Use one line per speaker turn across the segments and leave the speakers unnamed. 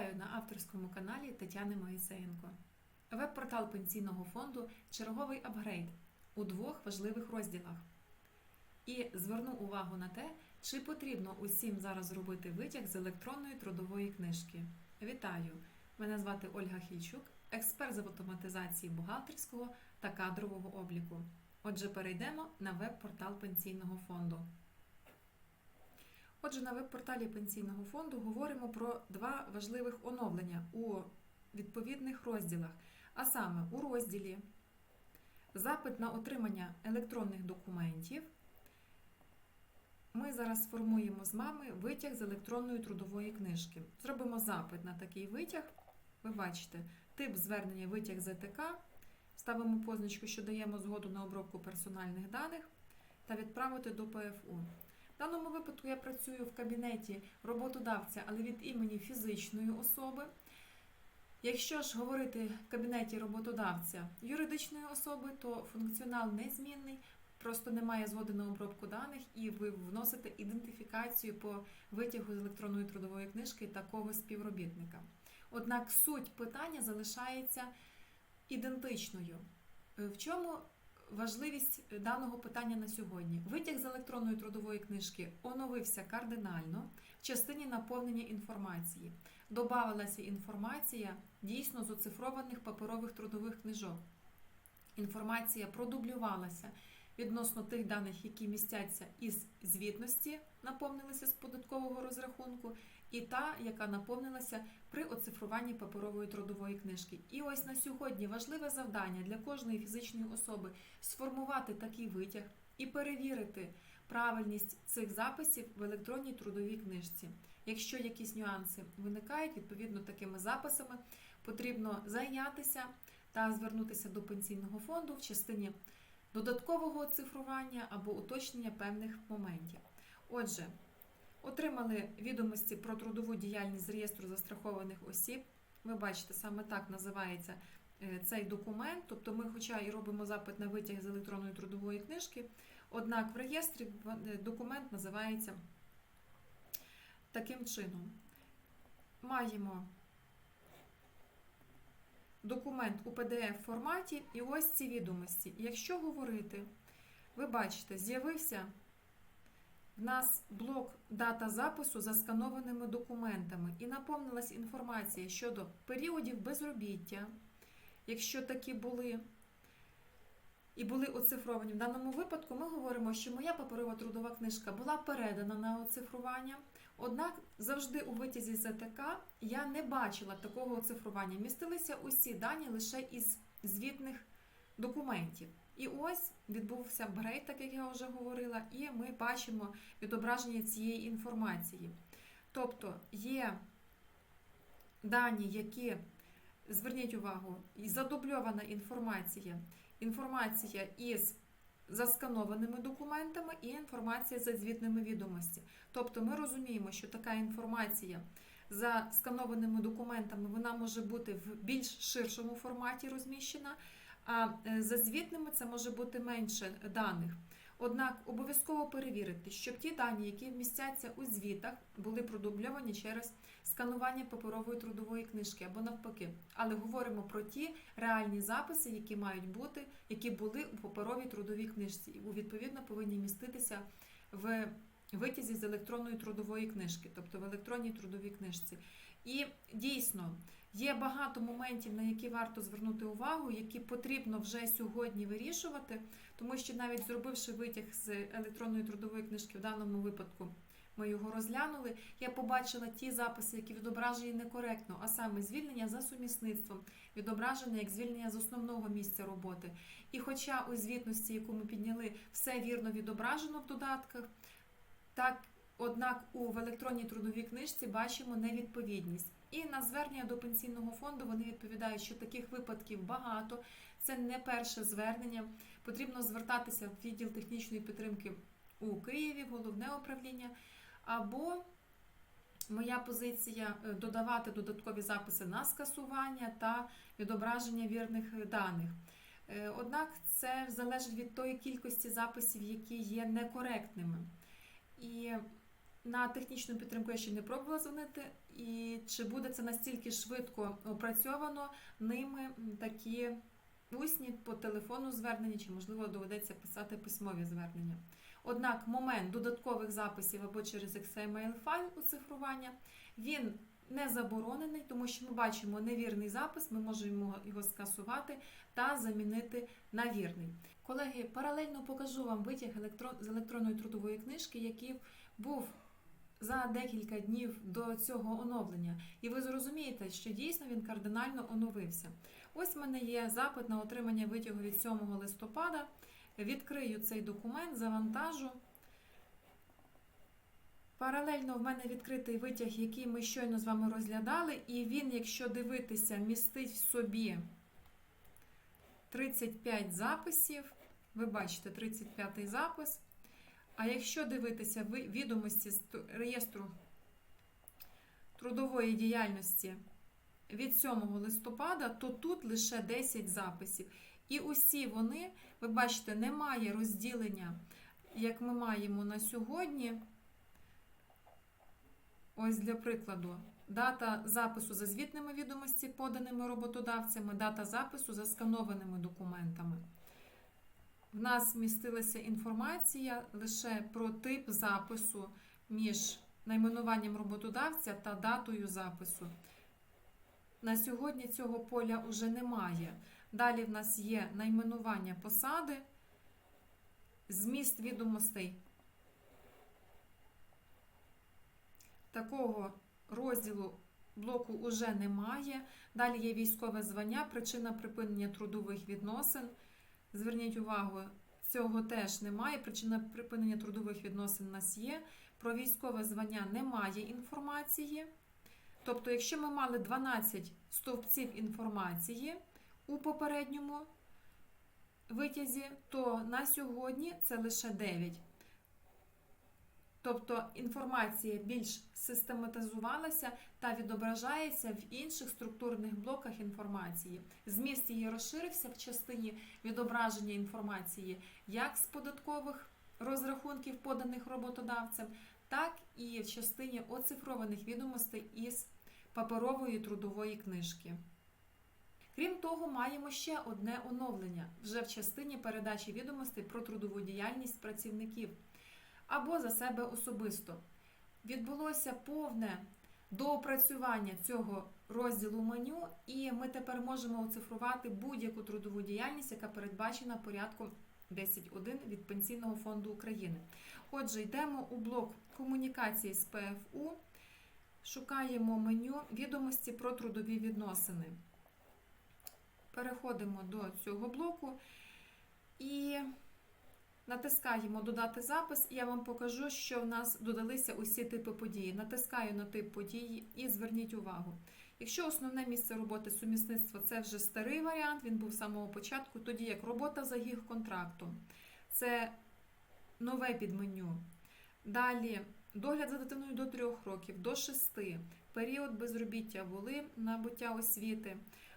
Вітаю на авторському каналі Тетяни Моїсеєнко. Веб-портал пенсійного фонду черговий апгрейд у двох важливих розділах. І зверну увагу на те, чи потрібно усім зараз зробити витяг з електронної трудової книжки. Вітаю! Мене звати Ольга Хільчук, експерт з автоматизації бухгалтерського та кадрового обліку. Отже, перейдемо на веб-портал пенсійного фонду. Отже, на веб-порталі пенсійного фонду говоримо про два важливих оновлення у відповідних розділах. А саме у розділі Запит на отримання електронних документів. Ми зараз сформуємо з вами витяг з електронної трудової книжки. Зробимо запит на такий витяг. Ви бачите, тип звернення витяг ЗТК. Ставимо позначку, що даємо згоду на обробку персональних даних та відправити до ПФУ. В даному випадку я працюю в кабінеті роботодавця, але від імені фізичної особи. Якщо ж говорити в кабінеті роботодавця юридичної особи, то функціонал незмінний, просто немає згоди на обробку даних, і ви вносите ідентифікацію по витягу з електронної трудової книжки такого співробітника. Однак суть питання залишається ідентичною. В чому важливість даного питання на сьогодні? Витяг з електронної трудової книжки оновився кардинально в частині наповнення інформації. Добавилася інформація дійсно з оцифрованих паперових трудових книжок. Інформація продублювалася відносно тих даних, які містяться із звітності, наповнилися з податкового розрахунку, і та, яка наповнилася при оцифруванні паперової трудової книжки. І ось на сьогодні важливе завдання для кожної фізичної особи сформувати такий витяг і перевірити правильність цих записів в електронній трудовій книжці. Якщо якісь нюанси виникають, відповідно такими записами потрібно зайнятися та звернутися до пенсійного фонду в частині додаткового оцифрування або уточнення певних моментів. Отже, отримали відомості про трудову діяльність з реєстру застрахованих осіб. Ви бачите, саме так називається е, цей документ. Тобто ми, хоча і робимо запит на витяг з електронної трудової книжки, однак в реєстрі е, документ називається таким чином. Маємо документ у PDF форматі і ось ці відомості. Якщо говорити, ви бачите, з'явився в нас блок дата запису за сканованими документами і наповнилась інформація щодо періодів безробіття, якщо такі були. І були оцифровані. В даному випадку ми говоримо, що моя паперова трудова книжка була передана на оцифрування. Однак завжди у витязі ЗТК я не бачила такого оцифрування. Містилися усі дані лише із звітних документів. І ось відбувся апгрейд, так як я вже говорила, і ми бачимо відображення цієї інформації. Тобто є дані, які, зверніть увагу, задубльована інформація, інформація із засканованими документами і інформація за звітними відомості. Тобто ми розуміємо, що така інформація за сканованими документами вона може бути в більш ширшому форматі розміщена, а е, за звітними це може бути менше даних. Однак обов'язково перевірити, щоб ті дані, які вмістяться у звітах, були продубльовані через сканування паперової трудової книжки або навпаки. Але говоримо про ті реальні записи, які мають бути, які були у паперовій трудовій книжці, і відповідно повинні міститися в витязі з електронної трудової книжки, тобто в електронній трудовій книжці. І дійсно є багато моментів, на які варто звернути увагу, які потрібно вже сьогодні вирішувати, тому що навіть зробивши витяг з електронної трудової книжки, в даному випадку ми його розглянули, я побачила ті записи, які відображені некоректно, а саме звільнення за сумісництвом, відображене як звільнення з основного місця роботи. І хоча у звітності, яку ми підняли, все вірно відображено в додатках, так, однак у в електронній трудовій книжці бачимо невідповідність. І на звернення до пенсійного фонду вони відповідають, що таких випадків багато. Це не перше звернення. Потрібно звертатися в відділ технічної підтримки у Києві, в головне управління. Або моя позиція е, додавати додаткові записи на скасування та відображення вірних даних. Е, Однак це залежить від тої кількості записів, які є некоректними. І На технічну підтримку я ще не пробувала дзвонити, і чи буде це настільки швидко опрацьовано ними такі усні по телефону звернення, чи можливо доведеться писати письмові звернення. Однак момент додаткових записів або через XML файл оцифрування він не заборонений, тому що ми бачимо невірний запис, ми можемо його скасувати та замінити на вірний. Колеги, паралельно покажу вам витяг електрон... з електронної трудової книжки, який був за декілька днів до цього оновлення. І ви зрозумієте, що дійсно він кардинально оновився. Ось в мене є запит на отримання витягу від 7 листопада. Відкрию цей документ, завантажу. Паралельно в мене відкритий витяг, який ми щойно з вами розглядали, і він, якщо дивитися, містить в собі 35 записів. Ви бачите 35 запис. А якщо дивитися відомості з реєстру трудової діяльності від 7 листопада, то тут лише 10 записів. І усі вони, ви бачите, немає розділення, як ми маємо на сьогодні. Ось для прикладу, дата запису за звітними відомості, поданими роботодавцями, дата запису за сканованими документами. В нас містилася інформація лише про тип запису між найменуванням роботодавця та датою запису. На сьогодні цього поля вже немає. Далі в нас є найменування посади, зміст відомостей. Такого розділу блоку уже немає. Далі є військове звання, причина припинення трудових відносин. Зверніть увагу, цього теж немає. Причина припинення трудових відносин у нас є. Про військове звання немає інформації. Тобто, якщо ми мали 12 стовпців інформації у попередньому витязі, то на сьогодні це лише 9. Тобто інформація більш систематизувалася та відображається в інших структурних блоках інформації. Зміст її розширився в частині відображення інформації як з податкових розрахунків, поданих роботодавцем, так і в частині оцифрованих відомостей із паперової трудової книжки. Крім того, маємо ще одне оновлення вже в частині передачі відомостей про трудову діяльність працівників або за себе особисто. Відбулося повне доопрацювання цього розділу меню, і ми тепер можемо оцифрувати будь-яку трудову діяльність, яка передбачена порядком 10.1 від Пенсійного фонду України. Отже, йдемо у блок комунікації з ПФУ, шукаємо меню відомості про трудові відносини. Переходимо до цього блоку і натискаємо Додати запис, і я вам покажу, що в нас додалися усі типи події. Натискаю на тип події і зверніть увагу. Якщо основне місце роботи сумісництва це вже старий варіант, він був з самого початку, тоді як робота за гіг-контрактом. Це нове підменю. Далі догляд за дитиною до 3 років, до 6, період безробіття, воли набуття освіти.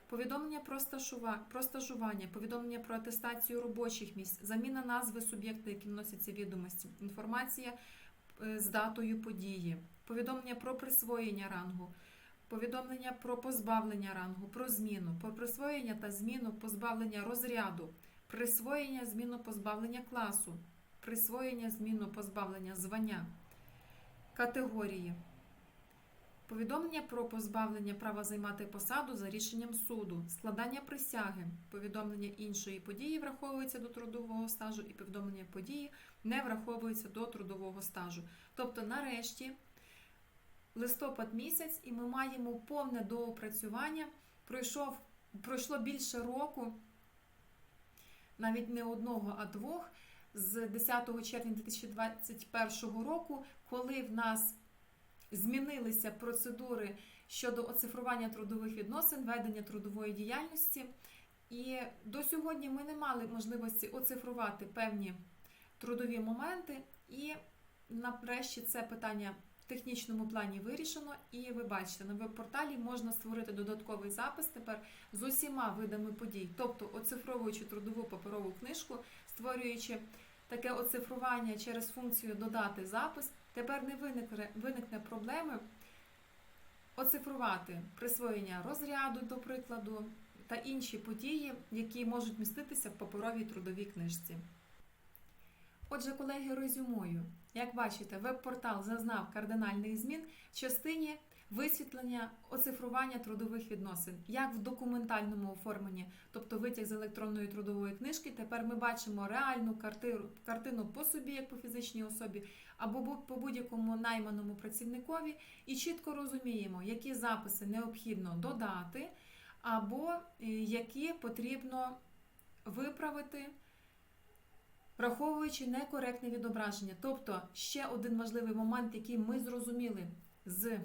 Повідомлення про, стажува- про стажування, повідомлення про атестацію робочих місць, заміна назви суб'єкта, які вносяться відомості, інформація е, з датою події, повідомлення про присвоєння рангу, повідомлення про позбавлення рангу, про зміну, про присвоєння та зміну позбавлення розряду, присвоєння, зміну позбавлення класу, присвоєння, зміну позбавлення звання, категорії. Повідомлення про позбавлення права займати посаду за рішенням суду, складання присяги, повідомлення іншої події враховується до трудового стажу, і повідомлення події не враховується до трудового стажу. Тобто, нарешті, листопад місяць, і ми маємо повне доопрацювання. Пройшов, пройшло більше року, навіть не одного, а двох, з 10 червня 2021 року, коли в нас змінилися процедури щодо оцифрування трудових відносин, ведення трудової діяльності. І до сьогодні ми не мали можливості оцифрувати певні трудові моменти. І нарешті це питання в технічному плані вирішено. І ви бачите, на веб-порталі можна створити додатковий запис тепер з усіма видами подій, тобто оцифровуючи трудову паперову книжку, створюючи таке оцифрування через функцію додати запис, тепер не виникне, виникне проблеми оцифрувати присвоєння розряду, до прикладу, та інші події, які можуть міститися в паперовій трудовій книжці. Отже, колеги, резюмую. Як бачите, веб-портал зазнав кардинальних змін в частині висвітлення оцифрування трудових відносин, як в документальному оформленні, тобто витяг з електронної трудової книжки. Тепер ми бачимо реальну картину, картину по собі, як по фізичній особі, або по будь-якому найманому працівникові, і чітко розуміємо, які записи необхідно додати, або е, які потрібно виправити. Враховуючи некоректне відображення. Тобто, ще один важливий момент, який ми зрозуміли з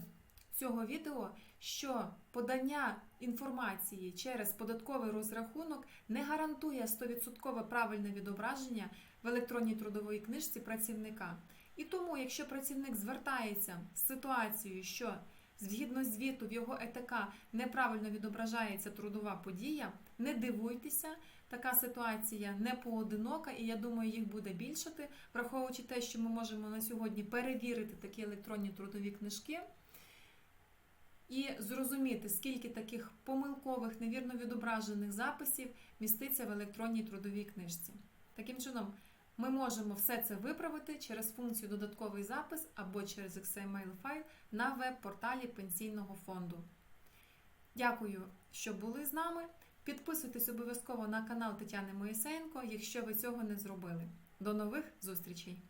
цього відео, що подання інформації через податковий розрахунок не гарантує 100% правильне відображення в електронній трудовій книжці працівника. І тому, якщо працівник звертається з ситуацією, що згідно звіту в його ЕТК неправильно відображається трудова подія, не дивуйтеся, така ситуація не поодинока, і я думаю, їх буде більшати, враховуючи те, що ми можемо на сьогодні перевірити такі електронні трудові книжки і зрозуміти, скільки таких помилкових, невірно відображених записів міститься в електронній трудовій книжці. Таким чином, ми можемо все це виправити через функцію додатковий запис або через XML файл на веб-порталі пенсійного фонду. Дякую, що були з нами. Підписуйтесь обов'язково на канал Тетяни Моїсеєнко, якщо ви цього не зробили. До нових зустрічей!